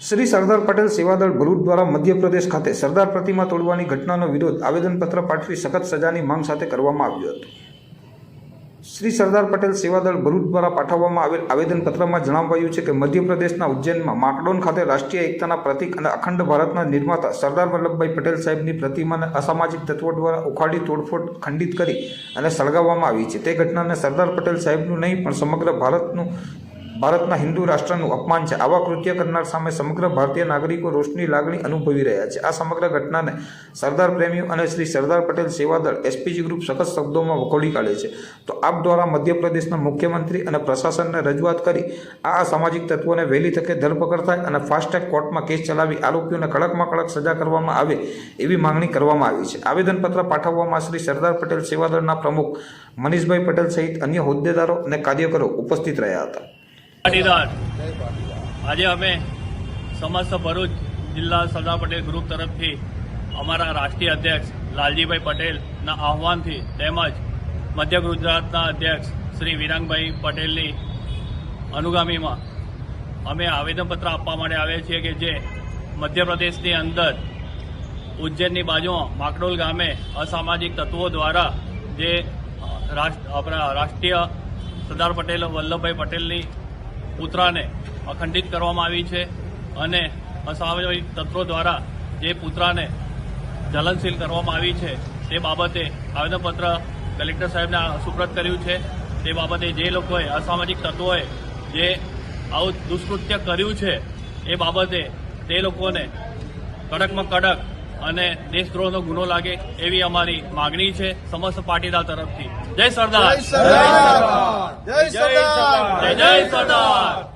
શ્રી સરદાર પટેલ સેવાદળ ભરૂચ દ્વારા મધ્યપ્રદેશ ખાતે સરદાર પ્રતિમા તોડવાની ઘટનાનો વિરોધ આવેદનપત્ર પાઠવી સખત સજાની માંગ સાથે કરવામાં આવ્યો હતો. શ્રી સરદાર પટેલ સેવાદળ ભરૂચ દ્વારા પાઠવવામાં આવેલ આવેદનપત્રમાં જણાવાયું છે કે મધ્યપ્રદેશના ઉજ્જૈનમાં માકડોન ખાતે રાષ્ટ્રીય એકતાના પ્રતીક અને અખંડ ભારતના નિર્માતા સરદાર વલ્લભભાઈ પટેલ સાહેબની પ્રતિમાને અસામાજિક તત્વો દ્વારા ઉખાડી તોડફોડ ખંડિત કરી અને સળગાવવામાં આવી છે. તે ઘટનાને સરદાર પટેલ સાહેબનું નહીં, પણ સમગ્ર ભારતનું ભારતના હિન્દુ રાષ્ટ્રનું અપમાન છે. આવા કૃત્ય કરનાર સામે સમગ્ર ભારતીય નાગરિકો રોષની લાગણી અનુભવી રહ્યા છે. આ સમગ્ર ઘટનાને સરદાર પ્રેમીઓ અને શ્રી સરદાર પટેલ સેવાદળ એસપીજી ગ્રુપ સખત શબ્દોમાં વખોડી કાઢે છે. તો આપ દ્વારા મધ્યપ્રદેશના મુખ્યમંત્રી અને પ્રશાસનને રજૂઆત કરી આ અસામાજિક તત્વોને વહેલી તકે ધરપકડ થાય અને ફાસ્ટ કોર્ટમાં કેસ ચલાવી આરોપીઓને કડકમાં કડક સજા કરવામાં આવે એવી માંગણી કરવામાં આવી છે. આવેદનપત્ર પાઠવવામાં શ્રી સરદાર પટેલ સેવાદળના પ્રમુખ મનીષભાઈ પટેલ સહિત અન્ય હોદ્દેદારો અને કાર્યકરો ઉપસ્થિત રહ્યા હતા. પાટીદાર. આજે અમે સમસ્ત ભરૂચ જિલ્લા સરદાર પટેલ ગ્રુપ તરફથી અમારા રાષ્ટ્રીય અધ્યક્ષ લાલજીભાઈ પટેલના આહવાનથી તેમજ મધ્ય ગુજરાતના અધ્યક્ષ શ્રી વિરાંગભાઈ પટેલની અનુગામીમાં અમે આવેદનપત્ર આપવા માટે આવ્યા છીએ કે જે મધ્યપ્રદેશની અંદર ઉજ્જૈનની બાજુમાં માકડોલ ગામે અસામાજિક તત્વો દ્વારા જે આપણા રાષ્ટ્રીય સરદાર પટેલ વલ્લભભાઈ પટેલની પુત્રાને અખંડિત કરવામાં આવી છે અને અસામાજિક તત્વો દ્વારા જે પુત્રાને જલનશીલ કરવામાં આવી છે, તે બાબતે આવેદનપત્ર કલેક્ટર સાહેબને સુપ્રત કર્યું છે. તે બાબતે જે લોકોએ અસામાજિક તત્વોએ જે આવું દુષ્કૃત્ય કર્યું છે, એ બાબતે તે લોકોને કડકમાં કડક અને દેશદ્રોહનો ગુનો લાગે એવી અમારી માગણી છે સમસ્ત પાટીદાર તરફથી. જય સરદાર. જય સરદાર. જય સરદાર જય જય સરદાર